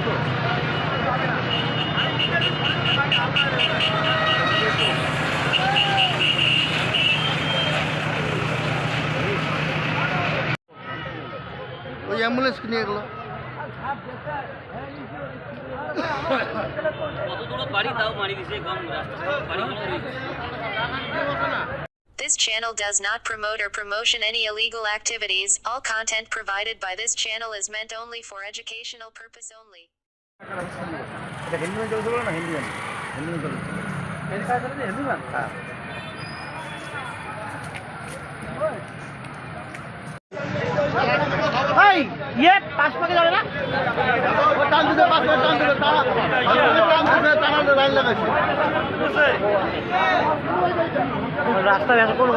তো ওই অ্যাম্বুলেন্স নিয়ে গেল কত দূর বাড়ি তাও মারি দিছে কম রাস্তা বাড়ি This channel does not promote or promotion any illegal activities. All content provided by this channel is meant only for educational purpose only. এটা হেলমেট চলছে বলো না হেলমেট হেলমেট চলছে হেলমেট হ্যাঁ ভাই ইয়ে পাঁচ পাকে যাবে না ও টান দিতে পারছে টান দিতে টানা টান দিতে টানাতে লাইন লাগাইছে। রাস্তা অনেকক্ষণ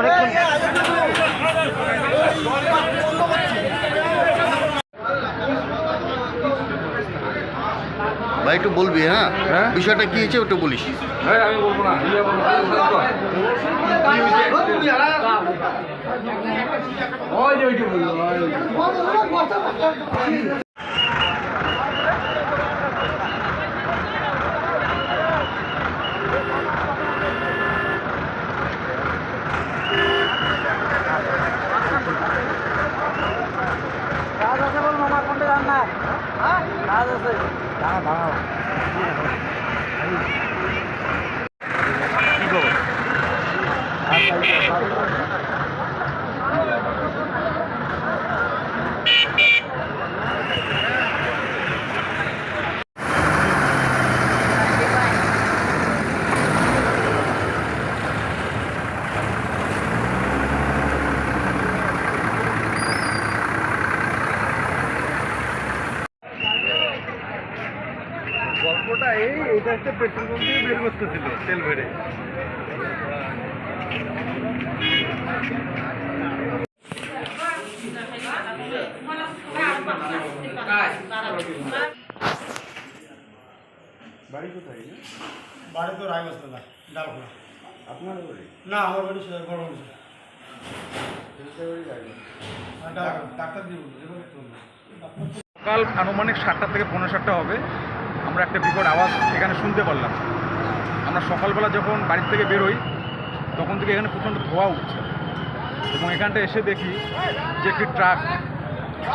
ভাই একটু বলবি হ্যাঁ? হ্যাঁ? বিষয়টা কি হয়েছে ওটা বলিস। হ্যাঁ আমি বলব না। ওই যে ওইটা বলব কাজ আছে বল মামা কোনটা জান না কাজ আছে দাঁড়া দাঁড়াও কি হচ্ছে পেট্রোল পাম্প দিয়ে বের করতেছিল তেল ভরে। বাড়ি কোথায়? বাড়ি তো রায়গঞ্জ ডালখোলা। আপনার বাড়ি? না আমার বাড়ি ডাক্তার দিয়ে আনুমানিক সাতটা থেকে পনেরো সাতটা হবে। আমরা একটা বিকট আওয়াজ এখানে শুনতে পারলাম। আমরা সকালবেলা যখন বাড়ির থেকে বেরোই, তখন থেকে এখানে প্রচণ্ড ধোয়া উঠছে। এবং এখানটা এসে দেখি যে একটি ট্রাক,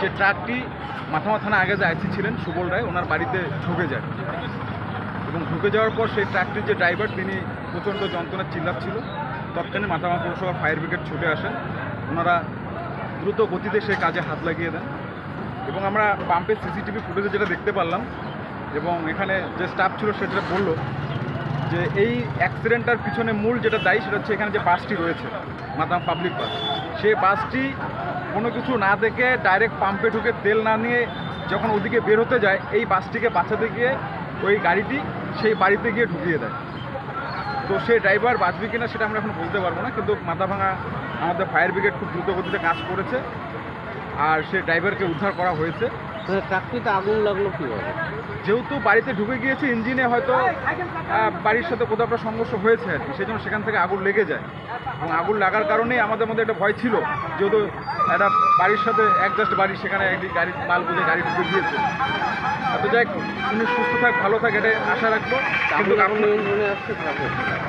সে ট্রাকটি মাথামা থানা আগে যে আইসি ছিলেন, সুবল রায়, ওনার বাড়িতে ঢুকে যায়। এবং ঢুকে যাওয়ার পর সেই ট্রাকটির যে ড্রাইভার, তিনি প্রচণ্ড যন্ত্রণার চিল্লাচ্ছিল। তৎক্ষণে মাথামা পৌরসভা ফায়ার ব্রিগেড ছুটে আসেন। ওনারা দ্রুত গতিতে সেই কাজে হাত লাগিয়ে দেন। এবং আমরা পাম্পের সিসিটিভি ফুটেজে যেটা দেখতে পারলাম এবং এখানে যে স্টাফ ছিল সে যেটা বলল যে এই অ্যাক্সিডেন্টটার পিছনে মূল যেটা দায়ী সেটা হচ্ছে এখানে যে বাসটি রয়েছে মাতাম পাবলিক বাস। সেই বাসটি কোনো কিছু না দেখে ডাইরেক্ট পাম্পে ঢুকে তেল না নিয়ে যখন ওদিকে বের হতে যায়, এই বাসটিকে বাঁচাতে গিয়ে ওই গাড়িটি সেই বাড়িতে গিয়ে ঢুকিয়ে দেয়। তো সেই ড্রাইভার বাঁচবে কিনা সেটা আমরা এখন বলতে পারব না, কিন্তু মাথাভাঙা আমাদের ফায়ার ব্রিগেড খুব দ্রুত গতিতে কাজ করেছে। আর সে ড্রাইভারকে উদ্ধার করা হয়েছে। ট্রাকটিতে আগুন লাগল কীভাবে? যেহেতু বাড়িতে ঢুকে গিয়েছে ইঞ্জিনে হয়তো বাড়ির সাথে কোথাও একটা সংঘর্ষ হয়েছে আর কি সেই জন্য সেখান থেকে আগুন লেগে যায়। এবং আগুন লাগার কারণেই আমাদের মধ্যে একটা ভয় ছিল যেহেতু একটা বাড়ির সাথে একজাস্ট বাড়ি সেখানে একটি গাড়ি মাল বুঝে গাড়ি ঢুকে গিয়েছে। এত যাই হোক, উনি সুস্থ থাক ভালো থাক এটা আশা রাখব। কিন্তু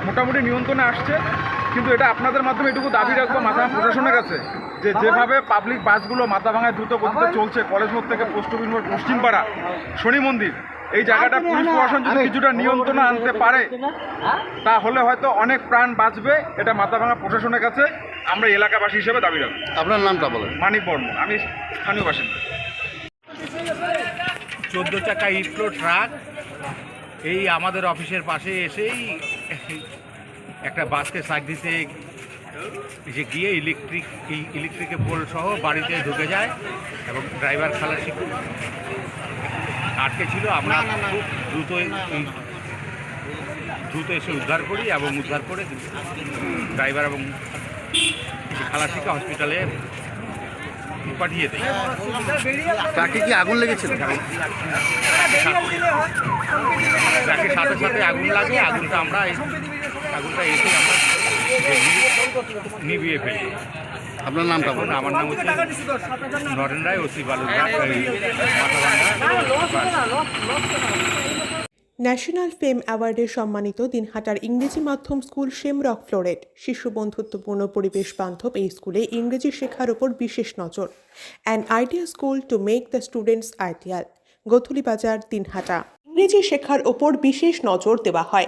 মোটামুটি নিয়ন্ত্রণে আসছে। কিন্তু এটা আপনাদের মাধ্যমে এটুকু দাবি রাখব মাথা প্রশাসনের কাছে যে যেভাবে পাবলিক বাসগুলো মাথা ভাঙায় দ্রুত গতিতে চলছে কলেজ মোড় থেকে পোস্ট অফিস মোড় পশ্চিমপাড়া শনি মন্দির এই জায়গাটা পুলিশ প্রশাসন যদি কিছুটা নিয়ন্ত্রণে আনতে পারে তাহলে হয়তো অনেক প্রাণ বাঁচবে এটা মাথা ভাঙা প্রশাসনের কাছে আমরা এলাকাবাসী হিসেবে দাবি রাখব। আপনার নামটা বলেন। মানিক বর্মন আমি স্থানীয় বাসিন্দা। চোদ্দ চাকা ইট্রো ট্রাক এই আমাদের অফিসের পাশে এসেই একটা বাসকে সাইড দিতে যে গিয়ে ইলেকট্রিক এই ইলেকট্রিকের পোল সহ বাড়িতে ঢুকে যায় এবং ড্রাইভার খালাসি আটকে ছিল। আমরা খুব দ্রুত দ্রুত এসে উদ্ধার করি এবং উদ্ধার করে ড্রাইভার এবং খালাসিকে হসপিটালে পাঠিয়ে দিই। ট্রাকে কি আগুন লেগেছিল? ট্রাকের সাথে সাথে আগুন লাগে আগুনটা আমরা এই- আগুনটা এসে আমরা নিভিয়ে ফেলি। আপনার নামটা বলেন। আমার নাম হচ্ছে Naren Roy OC Mathabhanga national fame অ্যাওয়ার্ডে সম্মানিত দিনহাটার ইংরেজি মাধ্যম স্কুল শেমরক ফ্লোরেট শিশু বন্ধুত্বপূর্ণ পরিবেশ বান্ধব এই স্কুলে ইংরেজি শেখার ওপর বিশেষ নজর। An idea school to make the students ideal Godhuli Bazar Dinhata. ইংরেজি শেখার ওপর বিশেষ নজর দেওয়া হয়।